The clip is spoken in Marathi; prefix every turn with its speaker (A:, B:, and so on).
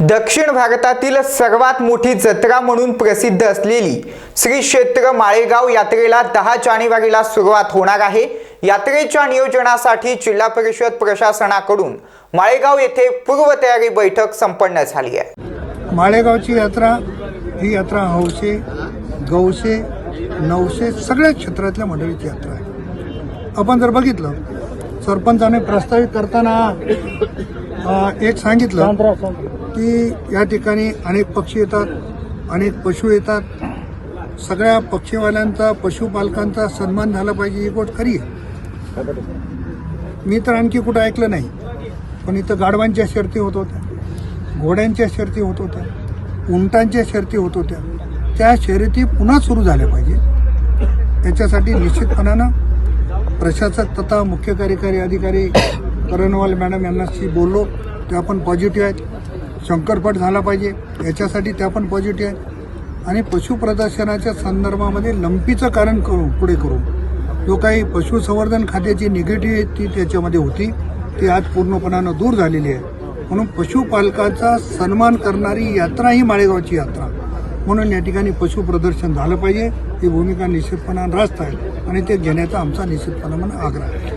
A: दक्षिण भारतातील सर्वात मोठी जत्रा म्हणून प्रसिद्ध असलेली श्री क्षेत्र माळेगाव यात्रेला दहा जानेवारीला सुरुवात होणार आहे. यात्रेच्या नियोजनासाठी जिल्हा परिषद प्रशासनाकडून माळेगाव येथे पूर्वतयारी बैठक संपन्न झाली आहे.
B: माळेगावची यात्रा ही यात्रा हौसे गौसे नवसे सगळ्या क्षेत्रातल्या मंडळीची यात्रा आहे. आपण जर बघितलं सरपंचाने प्रस्तावित करताना एक सांगितलं की या ठिकाणी अनेक पक्षी येतात अनेक पशु येतात. सगळ्या पक्षीवाल्यांचा पशुपालकांचा सन्मान झाला पाहिजे ही गोष्ट खरी आहे. मी तर आणखी कुठं ऐकलं नाही पण इथं गाढवांच्या शर्ती होत होत्या घोड्यांच्या शर्ती होत होत्या उंटांच्या शर्ती होत होत्या. त्या शर्यती पुन्हा सुरू झाल्या पाहिजे. याच्यासाठी निश्चितपणानं प्रशासक तथा मुख्य कार्यकारी अधिकारी करणवाल मॅडम यांनाशी बोललो. ते आपण पॉझिटिव्ह आहेत. शंकरपट झाला पाहिजे. याच्यासाठी त्या पण पॉझिटिव्ह आहेत. आणि पशुप्रदर्शनाच्या संदर्भामध्ये लंपीचं कारण करू पुढे करू. जो काही पशुसंवर्धन खात्याची निगेटिव्हिटी त्याच्यामध्ये होती ती आज पूर्णपणानं दूर झालेली आहे. म्हणून पशुपालकाचा सन्मान करणारी यात्रा ही माळेगावची यात्रा. म्हणून या ठिकाणी पशु प्रदर्शन झालं पाहिजे. ही भूमिका निश्चितपणानं रास्त आहे. आणि ते घेण्याचा आमचा निश्चितपणानं आग्रह आहे.